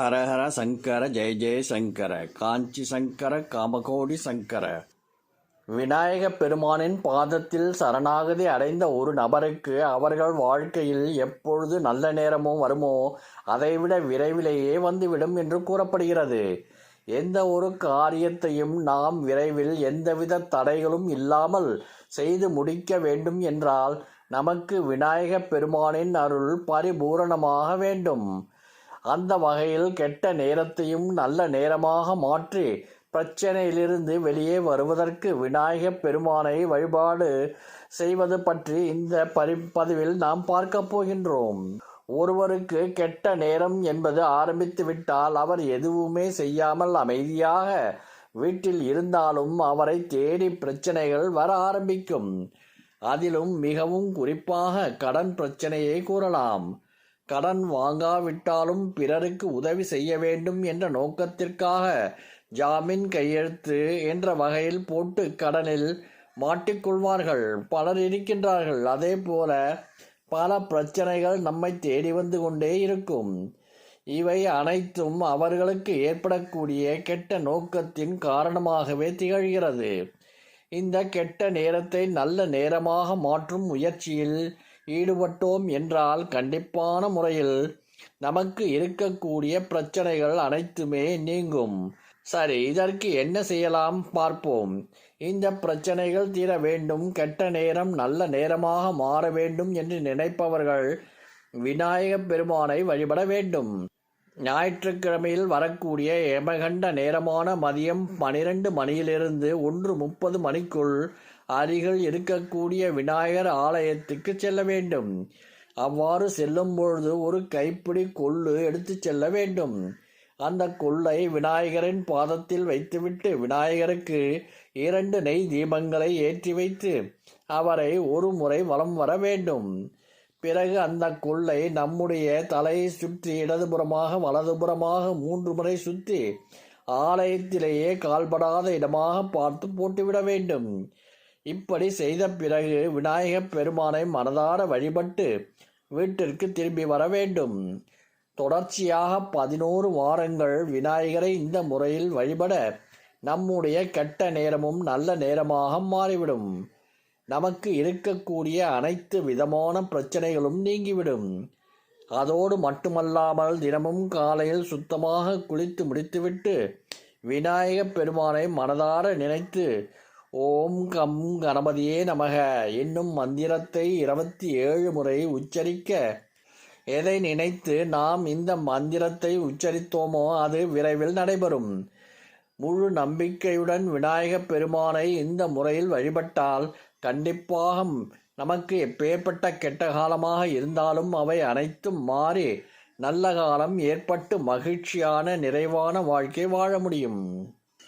ஹரஹர சங்கர ஜெய ஜெய சங்கர காஞ்சி சங்கர காமகோடி சங்கர. விநாயக பெருமானின் பாதத்தில் சரணாகதி அடைந்த ஒரு நபருக்கு அவர்கள் வாழ்க்கையில் எப்பொழுது நல்ல நேரமோ வருமோ அதைவிட விரைவிலேயே வந்துவிடும் என்று கூறப்படுகிறது. எந்த ஒரு காரியத்தையும் நாம் விரைவில் எந்தவித தடைகளும் இல்லாமல் செய்து முடிக்க வேண்டும் என்றால் நமக்கு விநாயக பெருமானின் அருள் பரிபூரணமாக வேண்டும். அந்த வகையில் கெட்ட நேரத்தையும் நல்ல நேரமாக மாற்றி பிரச்சனையிலிருந்து வெளியே வருவதற்கு விநாயகப் பெருமானை வழிபாடு செய்வது பற்றி இந்த பரி பதிவில் நாம் பார்க்க போகின்றோம். ஒருவருக்கு கெட்ட நேரம் என்பது ஆரம்பித்து விட்டால் அவர் எதுவுமே செய்யாமல் அமைதியாக வீட்டில் இருந்தாலும் அவரை தேடி பிரச்சனைகள் வர ஆரம்பிக்கும். அதிலும் மிகவும் குறிப்பாக கடன் பிரச்சனையை கூறலாம். கடன் வாங்காவிட்டாலும் பிறருக்கு உதவி செய்ய வேண்டும் என்ற நோக்கத்திற்காக ஜாமீன் கையெழுத்து என்ற வகையில் போட்டு கடனில் மாட்டிக்கொள்வார்கள். பலர் இருக்கின்றார்கள். அதே போல பல பிரச்சனைகள் நம்மை தேடி வந்து கொண்டே இருக்கும். இவை அனைத்தும் அவர்களுக்கு ஏற்படக்கூடிய கெட்ட நோக்கத்தின் காரணமாகவே திகழ்கிறது. இந்த கெட்ட நேரத்தை நல்ல நேரமாக மாற்றும் முயற்சியில் ஈடுபட்டோம் என்றால் கண்டிப்பான முறையில் நமக்கு இருக்கக்கூடிய பிரச்சனைகள் அனைத்துமே நீங்கும். சரி இதற்கு என்ன செய்யலாம் பார்ப்போம். இந்த பிரச்சனைகள் தீர வேண்டும் கெட்ட நேரம் நல்ல நேரமாக மாற வேண்டும் என்று நினைப்பவர்கள் விநாயகப் பெருமானை வழிபட வேண்டும். ஞாயிற்றுக்கிழமையில் வரக்கூடிய எமகண்ட நேரமான மதியம் பனிரெண்டு மணியிலிருந்து ஒன்று முப்பது மணிக்குள் அருகில் இருக்கக்கூடிய விநாயகர் ஆலயத்துக்கு செல்ல வேண்டும். அவ்வாறு செல்லும் பொழுது ஒரு கைப்பிடி கொள்ளு எடுத்து செல்ல வேண்டும். அந்த கொள்ளை விநாயகரின் பாதத்தில் வைத்துவிட்டு விநாயகருக்கு இரண்டு நெய் தீபங்களை ஏற்றி வைத்து அவரை ஒரு முறை வலம் வர வேண்டும். பிறகு அந்த கொள்ளை நம்முடைய தலையை சுற்றி இடதுபுறமாக வலதுபுறமாக மூன்று முறை சுற்றி ஆலயத்திலேயே கால்படாத இடமாக பார்த்து போட்டுவிட வேண்டும். இப்படி செய்த பிறகு விநாயகப் பெருமானை மனதார வழிபட்டு வீட்டிற்கு திரும்பி வர வேண்டும் தொடர்ச்சியாக பதினோரு வாரங்கள் விநாயகரை இந்த முறையில் வழிபட நம்முடைய கெட்ட நேரமும் நல்ல நேரமாக மாறிவிடும். நமக்கு இருக்கக்கூடிய அனைத்து விதமான பிரச்சனைகளும் நீங்கிவிடும். அதோடு மட்டுமல்லாமல் தினமும் காலையில் சுத்தமாக குளித்து முடித்துவிட்டு விநாயகப் பெருமானை மனதார நினைத்து ஓம் கம் கணபதியே நமக. என்னும் மந்திரத்தை இருபத்தி ஏழு முறை உச்சரிக்க. எதை நினைத்து நாம் இந்த மந்திரத்தை உச்சரித்தோமோ அது விரைவில் நடைபெறும். முழு நம்பிக்கையுடன் விநாயகப் பெருமானை இந்த முறையில் வழிபட்டால் கண்டிப்பாக நமக்கு எப்பேற்பட்ட கெட்ட காலமாக இருந்தாலும் அவை அனைத்தும் மாறி நல்ல காலம் ஏற்பட்டு மகிழ்ச்சியான நிறைவான வாழ்க்கை வாழ முடியும்.